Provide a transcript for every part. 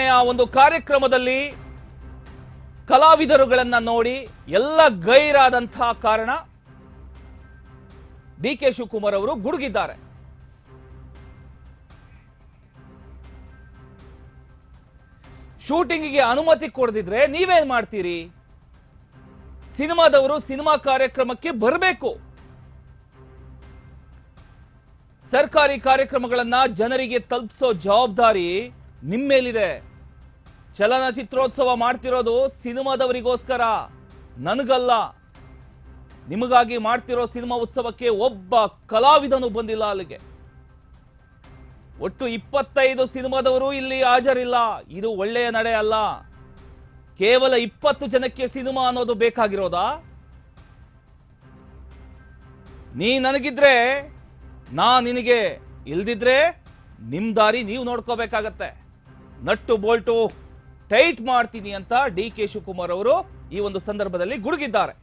ಆ ಒಂದು ಕಾರ್ಯಕ್ರಮದಲ್ಲಿ ಕಲಾವಿದರುಗಳನ್ನ ನೋಡಿ ಎಲ್ಲ ಗೈರಾದಂತಹ ಕಾರಣ ಡಿ ಕೆ ಶಿವಕುಮಾರ್ ಅವರು ಗುಡುಗಿದ್ದಾರೆ. ಶೂಟಿಂಗಿಗೆ ಅನುಮತಿ ಕೊಡದಿದ್ರೆ ನೀವೇನ್ ಮಾಡ್ತೀರಿ? ಸಿನಿಮಾದವರು ಸಿನಿಮಾ ಕಾರ್ಯಕ್ರಮಕ್ಕೆ ಬರಬೇಕು. ಸರ್ಕಾರಿ ಕಾರ್ಯಕ್ರಮಗಳನ್ನ ಜನರಿಗೆ ತಲುಪಿಸೋ ಜವಾಬ್ದಾರಿ ನಿಮ್ಮೇಲಿದೆ ಚಲನಚಿತ್ರೋತ್ಸವ ಮಾಡ್ತಿರೋದು ಸಿನಿಮಾದವರಿಗೋಸ್ಕರ. ನನಗಲ್ಲ. ನಿಮಗಾಗಿ ಮಾಡ್ತಿರೋ ಸಿನಿಮಾ ಉತ್ಸವಕ್ಕೆ ಒಬ್ಬ ಕಲಾವಿದನು ಬಂದಿಲ್ಲ ಅಲ್ಲಿಗೆ. ಒಟ್ಟು ಇಪ್ಪತ್ತೈದು ಸಿನಿಮಾದವರು ಇಲ್ಲಿ ಹಾಜರಿಲ್ಲ. ಇದು ಒಳ್ಳೆಯ ನಡೆ ಅಲ್ಲ. ಕೇವಲ ಇಪ್ಪತ್ತು ಜನಕ್ಕೆ ಸಿನಿಮಾ ಅನ್ನೋದು ಬೇಕಾಗಿರೋದಾ? ನೀ ನನಗಿದ್ರೆ, ನಾ ನಿನಗೆ ಇಲ್ದಿದ್ರೆ, ನಿಮ್ ದಾರಿ ನೀವು ನೋಡ್ಕೋಬೇಕಾಗತ್ತೆ. ನಟ್ಟು ಬೋಲ್ಟು ಟೈಟ್ ಮಾಡ್ತೀನಿ ಅಂತ ಡಿ ಕೆ ಶಿವಕುಮಾರ್ ಅವರು ಈ ಒಂದು ಸಂದರ್ಭದಲ್ಲಿ ಗುಡುಗಿದ್ದಾರೆ.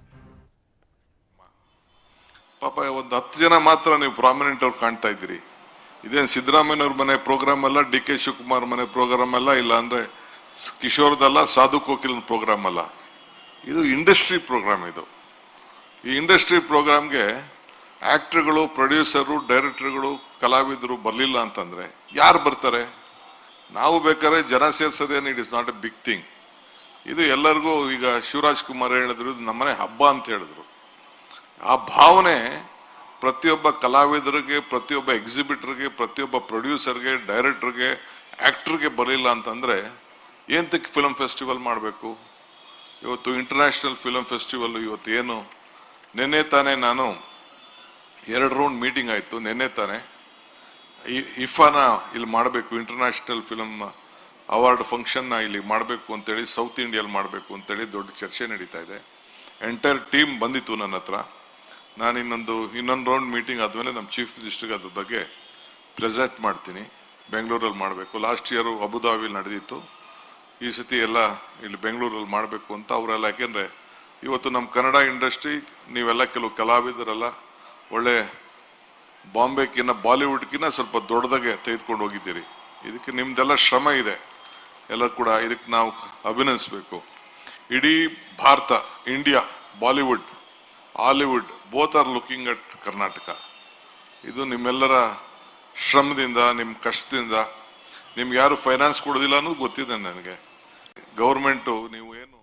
ಪಾಪ, ಒಂದು ಹತ್ತು ಜನ ಮಾತ್ರ ನೀವು ಪ್ರಾಮಿನೆಂಟ್ ಅವ್ರು ಕಾಣ್ತಾ ಇದ್ದೀರಿ. ಇದೇನು ಸಿದ್ದರಾಮಯ್ಯವ್ರ ಮನೆ ಪ್ರೋಗ್ರಾಮ್ ಅಲ್ಲ, ಡಿ ಕೆ ಶಿವಕುಮಾರ್ ಮನೆ ಪ್ರೋಗ್ರಾಮ್ ಅಲ್ಲ, ಇಲ್ಲ ಅಂದ್ರೆ ಕಿಶೋರ್ದಲ್ಲ ಸಾಧು ಕೋಕಿಲ್ ಪ್ರೋಗ್ರಾಮ್ ಅಲ್ಲ? ಇದು ಇಂಡಸ್ಟ್ರಿ ಪ್ರೋಗ್ರಾಮ್ ಇದು. ಈ ಇಂಡಸ್ಟ್ರಿ ಪ್ರೋಗ್ರಾಮ್ಗೆ ಆಕ್ಟರ್ಗಳು ಪ್ರೊಡ್ಯೂಸರು ಡೈರೆಕ್ಟರ್ಗಳು ಕಲಾವಿದರು ಬರಲಿಲ್ಲ ಅಂತಂದ್ರೆ ಯಾರು ಬರ್ತಾರೆ? ನಾವು ಬೇಕಾದ್ರೆ ಜನ ಸೇರ್ಸೋದೇನು it is not a big thing ಇದು ಎಲ್ಲರಿಗೂ ಈಗ ಶಿವರಾಜ್ ಕುಮಾರ್ ಹೇಳಿದ್ರು, ಇದು ನಮ್ಮನೆ ಹಬ್ಬ ಅಂತ ಹೇಳಿದ್ರು. ಆ ಭಾವನೆ ಪ್ರತಿಯೊಬ್ಬ ಕಲಾವಿದರಿಗೆ, ಪ್ರತಿಯೊಬ್ಬ ಎಕ್ಸಿಬಿಟರ್ಗೆ ಪ್ರತಿಯೊಬ್ಬ ಪ್ರೊಡ್ಯೂಸರ್ಗೆ ಡೈರೆಕ್ಟರ್ಗೆ ಆಕ್ಟರ್ಗೆ ಬರಲಿಲ್ಲ ಅಂತಂದರೆ ಏಂತಕ್ಕೆ ಫಿಲಮ್ ಫೆಸ್ಟಿವಲ್ ಮಾಡಬೇಕು? ಇವತ್ತು ಇಂಟರ್ನ್ಯಾಷನಲ್ ಫಿಲಮ್ ಫೆಸ್ಟಿವಲ್ ಇವತ್ತು ಏನು ನಿನ್ನೆ ತಾನೇ ನಾನು ಎರಡು ರೌಂಡ್ ಮೀಟಿಂಗ್ ಆಯಿತು, ನಿನ್ನೆ ತಾನೇ. ಇಫಾನ ಇಲ್ಲಿ ಮಾಡಬೇಕು ಇಂಟರ್ನ್ಯಾಷನಲ್ ಫಿಲಮ್ನ ಅವಾರ್ಡ್ ಫಂಕ್ಷನ್ನ ಇಲ್ಲಿ ಮಾಡಬೇಕು ಅಂತೇಳಿ ಸೌತ್ ಇಂಡಿಯಲ್ಲಿ ಮಾಡಬೇಕು ಅಂತೇಳಿ ದೊಡ್ಡ ಚರ್ಚೆ ನಡೀತಾ ಇದೆ. ಎಂಟೈರ್ ಟೀಮ್ ಬಂದಿತ್ತು ನನ್ನ ಹತ್ರ. ನಾನು ಇನ್ನೊಂದು ಇನ್ನೊಂದು ರೌಂಡ್ ಮೀಟಿಂಗ್ ಆದಮೇಲೆ ನಮ್ಮ ಚೀಫ್ ಮಿನಿಸ್ಟರ್ಗೆ ಅದ್ರ ಬಗ್ಗೆ ಪ್ರೆಸೆಂಟ್ ಮಾಡ್ತೀನಿ. ಬೆಂಗಳೂರಲ್ಲಿ ಮಾಡಬೇಕು. ಲಾಸ್ಟ್ ಇಯರು ಅಬುದಾಬಿಲಿ ನಡೆದಿತ್ತು. ಈ ಸತಿ ಎಲ್ಲ ಇಲ್ಲಿ ಬೆಂಗಳೂರಲ್ಲಿ ಮಾಡಬೇಕು ಅಂತ ಅವರೆಲ್ಲ, ಯಾಕೆಂದರೆ ಇವತ್ತು ನಮ್ಮ ಕನ್ನಡ ಇಂಡಸ್ಟ್ರಿ ನೀವೆಲ್ಲ ಕೆಲವು ಕಲಾವಿದರೆಲ್ಲ ಒಳ್ಳೆ ಬಾಂಬೆಕಿನ್ನ ಬಾಲಿವುಡ್ಕಿನ್ನ ಸ್ವಲ್ಪ ದೊಡ್ಡದಾಗೆ ತೆಗೆದುಕೊಂಡು ಹೋಗಿದ್ದೀರಿ. ಇದಕ್ಕೆ ನಿಮ್ದೆಲ್ಲ ಶ್ರಮ ಇದೆ. ಎಲ್ಲ ಕೂಡ ಇದಕ್ಕೆ ನಾವು ಅಭಿನಂದಿಸಬೇಕು. ಇಡೀ Bharat, India, Bollywood, Hollywood both are looking at Karnataka ಇದು ನಿಮ್ಮೆಲ್ಲರ ಶ್ರಮದಿಂದ ನಿಮ್ಮ ಕಷ್ಟದಿಂದ, ನಿಮ್ಗೆ ಯಾರು ಫೈನಾನ್ಸ್ ಕೊಡೋದಿಲ್ಲ ಅನ್ನೋದು ಗೊತ್ತಿದೆ ನನಗೆ. ಗೌರ್ಮೆಂಟು ನೀವು ಏನು